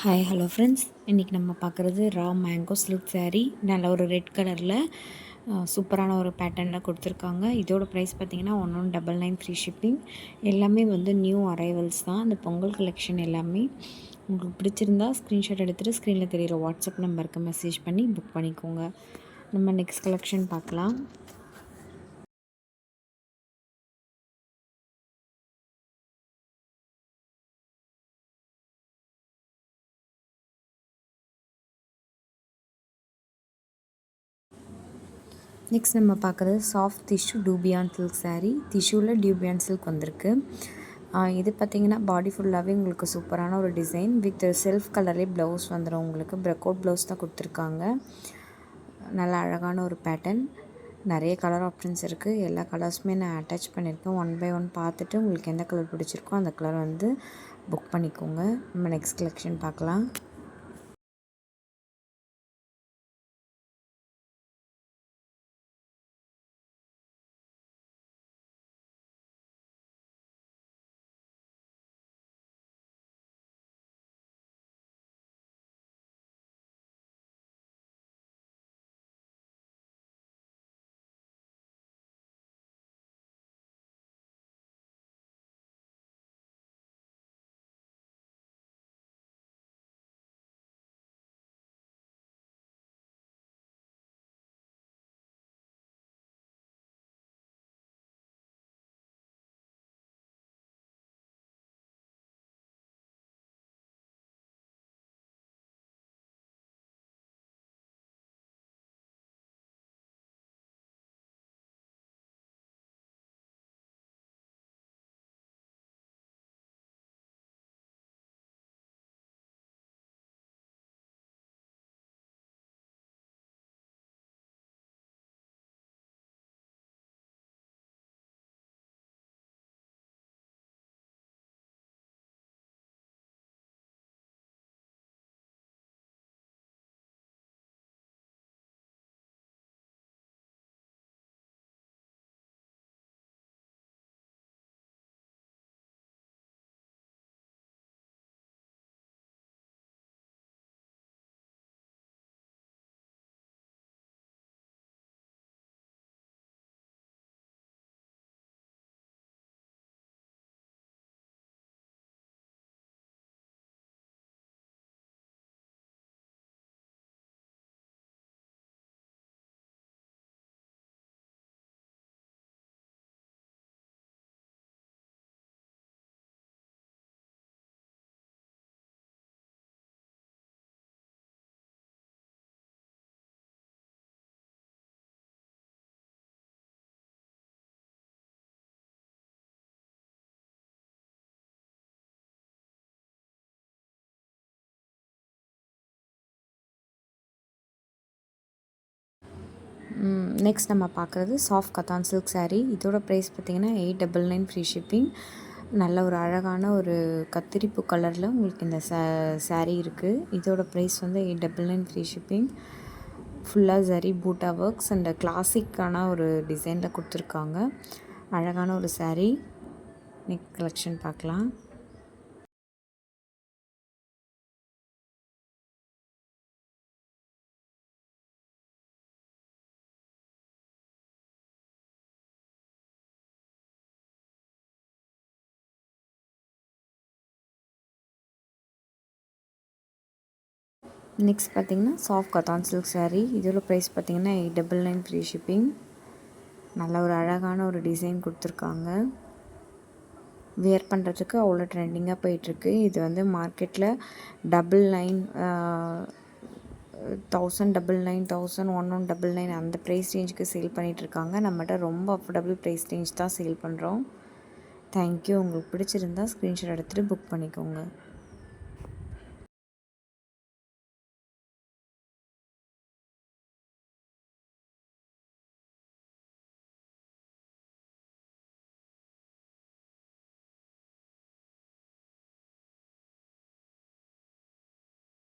Hi hello friends இன்றைக்கி நம்ம பார்க்குறது ரா மேங்கோ சில்க் saree. நல்ல ஒரு ரெட் கலரில் சூப்பரான ஒரு பேட்டர்னில் கொடுத்துருக்காங்க. இதோட ப்ரைஸ் பார்த்தீங்கன்னா one one double nine free shipping எல்லாமே வந்து நியூ அரைவல்ஸ் தான். அந்த பொங்கல் கலெக்ஷன் எல்லாமே. உங்களுக்கு பிடிச்சிருந்தா ஸ்க்ரீன்ஷாட் எடுத்துகிட்டு ஸ்க்ரீனில் தெரியிற வாட்ஸ்அப் நம்பருக்கு மெசேஜ் பண்ணி புக் பண்ணிக்கோங்க. நம்ம நெக்ஸ்ட் கலெக்ஷன் பார்க்கலாம். நெக்ஸ்ட் நம்ம பார்க்குறது soft tissue dupion silk sari டிஷ்யூவில் டியூபியான் சில்க் வந்திருக்கு. இது பார்த்தீங்கன்னா பாடி ஃபுல்லாகவே உங்களுக்கு சூப்பரான ஒரு டிசைன் வித் செல்ஃப் கலரே ப்ளவுஸ் வந்துடும் உங்களுக்கு. ப்ரெக்கோட் ப்ளவுஸ் தான் கொடுத்துருக்காங்க. நல்ல அழகான ஒரு பேட்டர்ன் நிறைய கலர் ஆப்ஷன்ஸ் இருக்குது எல்லா கலர்ஸுமே நான் அட்டாச் பண்ணியிருக்கேன். ஒன் பை ஒன் பார்த்துட்டு உங்களுக்கு எந்த கலர் பிடிச்சிருக்கோ அந்த கலர் வந்து புக் பண்ணிக்கோங்க. நம்ம நெக்ஸ்ட் கலெக்ஷன் பார்க்கலாம். நெக்ஸ்ட் நம்ம பார்க்குறது சாஃப்ட் கத்தான் சில்க் சாரீ இதோட ப்ரைஸ் பார்த்திங்கன்னா eight double nine free shipping நல்ல ஒரு அழகான ஒரு கத்திரிப்பு கலரில் உங்களுக்கு இந்த சா saree இருக்குது இதோட ப்ரைஸ் வந்து eight double nine free shipping ஃபுல்லாக ஜரி பூட்டா ஒர்க்ஸ் அண்ட் கிளாசிக்கான ஒரு டிசைனில் கொடுத்துருக்காங்க. அழகான ஒரு சாரீ நெக் கலெக்ஷன் பார்க்கலாம். நெக்ஸ்ட் பார்த்தீங்கன்னா சாஃப்ட் கத்தான் சில்க் சாரீ இதோட ப்ரைஸ் பார்த்தீங்கன்னா eight double nine free shipping நல்ல ஒரு அழகான ஒரு டிசைன் கொடுத்துருக்காங்க. வியர் பண்ணுறதுக்கு அவ்வளோ ட்ரெண்டிங்காக போயிட்டுருக்கு. இது வந்து மார்க்கெட்டில் double nine thousand double nine thousand one one double nine அந்த ப்ரைஸ் ரேஞ்சுக்கு சேல் பண்ணிகிட்ருக்காங்க நம்மகிட்ட ரொம்ப அஃபோர்டபுள் ப்ரைஸ் ரேஞ்ச் தான் சேல் பண்ணுறோம் தேங்க்யூ உங்களுக்கு பிடிச்சிருந்தா ஸ்க்ரீன்ஷாட் எடுத்துகிட்டு புக் பண்ணிக்கோங்க.